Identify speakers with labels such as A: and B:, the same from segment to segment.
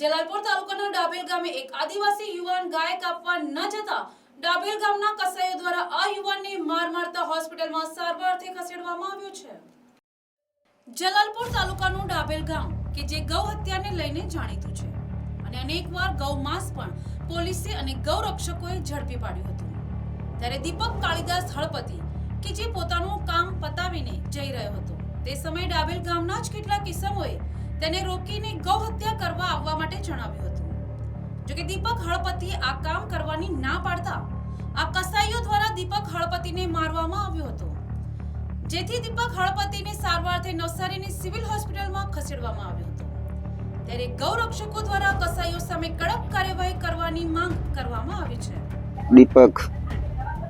A: જલાલપુર તાલુકાના ડાબેલ ગામે એક આદિવાસી યુવાન ગાય કાપવા ન જતા ડાબેલ ગામના કસાઈઓ દ્વારા આ યુવાનને માર મારતા હોસ્પિટલમાં સારવારથી ખસેડવામાં આવ્યો છે. જલાલપુર તાલુકાનું ડાબેલ ગામ કે જે ગૌ હત્યાને લઈને જાણીતું છે. અને અનેકવાર ગૌ માંસ પણ પોલીસે અને ગૌ રક્ષકોએ ઝડપી પાડ્યું હતું. ત્યારે દીપક કાળીદાસ હળપતિ કે જે પોતાનું કામ પતાવીને જઈ રહ્યો હતો. તે સમયે ડાબેલ ગામના જ કેટલાક કિસ્સાઓએ તેને રોકીને ગૌ હત્યા કરવા આવવા માટે જણાવ્યું હતું. જોકે દીપક હળપતિએ આ કામ કરવાની ના પાડતા આ કસાઈઓ દ્વારા દીપક હળપતિને મારવામાં આવ્યો હતો. જેથી દીપક હળપતિને સારવારથી નવસારીની સિવિલ હોસ્પિટલમાં ખસેડવામાં આવ્યો હતો. ત્યારે ગૌ રક્ષકો દ્વારા કસાઈઓ સામે કડક કાર્યવાહી કરવાની માંગ કરવામાં આવી છે.
B: દીપક.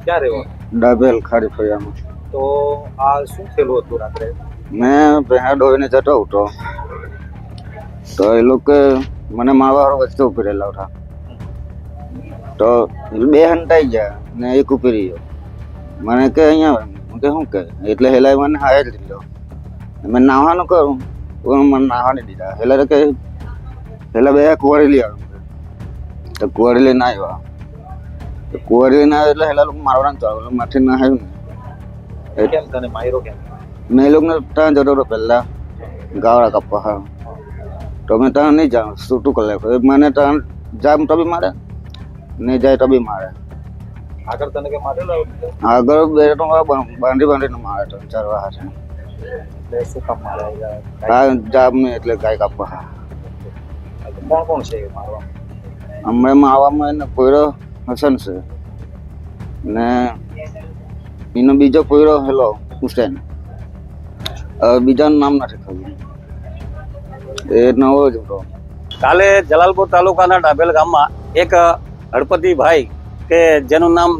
C: ક્યાં રહેવા?
B: ડાબેલ ખાડી ફળિયામાં.
C: તો આ શું થયેલું હતું રાત્રે?
B: મેં ભેહા ડોઈને જતો હતો. તો એ લોકો મને મારવાળો વચ્ચે ઊભી રહેલા હતા તો બે હંટાઈ ગયા ને એક ઉપરી ગયો મને કે અહીંયા હું કે શું કે? એટલે હેલા મને હાય જ લીધો. મેં નાહવાનું કરું તો મને નાહવા નહીં દીધા. હેલા કે હેલા બે કુંવારી લઈ આવ્યું તો કુંવરેલી લઈને આવ્યા. તો કુંવારી લઈને આવ્યા એટલે હેલા લોકો મારવાનું ચાલુ માથે આવ્યું ને
C: કેમ
B: મેં એ લોકોને ત્યાં જતો હતો પહેલાં ગાવડા કાપવા હા. તો મેં ત્યાં નહીં જાઉં છૂટું કલાક મને ત્યાં જામ તો બી મારે નહીં જાય તો બી મારે.
C: આગળ તને કે મારે
B: આગળ બે તો બાંધી બાંધીને મારે તો ચાર વાર છે.
C: શું કામ મારે?
B: હા જામ નહીં એટલે ગાય કાપવા
C: કોણ કોણ છે
B: હમણાં આવવામાં એને પોયરો હસન છે. ને એનો બીજો પોયરો હેલો હુસેન. બીજાનું નામ નથી ખબર. એ નવો જ હતો.
D: કાલે જલાલપુર તાલુકાના ડાભેલ ગામમાં એક હળપતિભાઈ કે જેનું નામ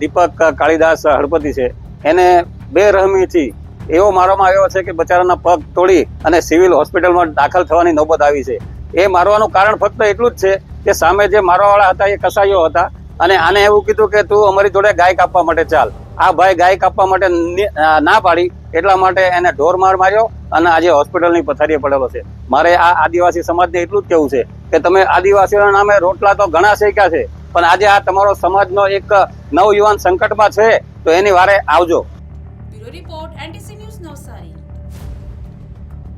D: દીપક કાળીદાસ હળપતિ છે, એને બે રહમીથી એવો મારવામાં આવ્યો છે કે બચારાના પગ તોડી અને સિવિલ હોસ્પિટલમાં દાખલ થવાની નોબત આવી છે. એ મારવાનું કારણ ફક્ત એટલું જ છે કે સામે જે મારવાવાળા હતા એ કસાઈઓ હતા અને આને એવું કીધું કે તું અમારી જોડે ગાય કાપવા માટે ચાલ. આ ભાઈ ગાય કાપવા માટે ના પાડી. એટલા માટે એને ઢોર માર માર્યો અને આજે હોસ્પિટલની પથારીએ પડેલો છે. મારે આ આદિવાસી સમાજને એટલું જ કહેવું છે કે તમે આદિવાસીઓના નામે રોટલા તો ઘણા શેક્યા છે, પણ આજે આ તમારો સમાજનો એક નવયુવાન સંકટમાં છે, તો એની વારે આવજો.
A: રિપોર્ટ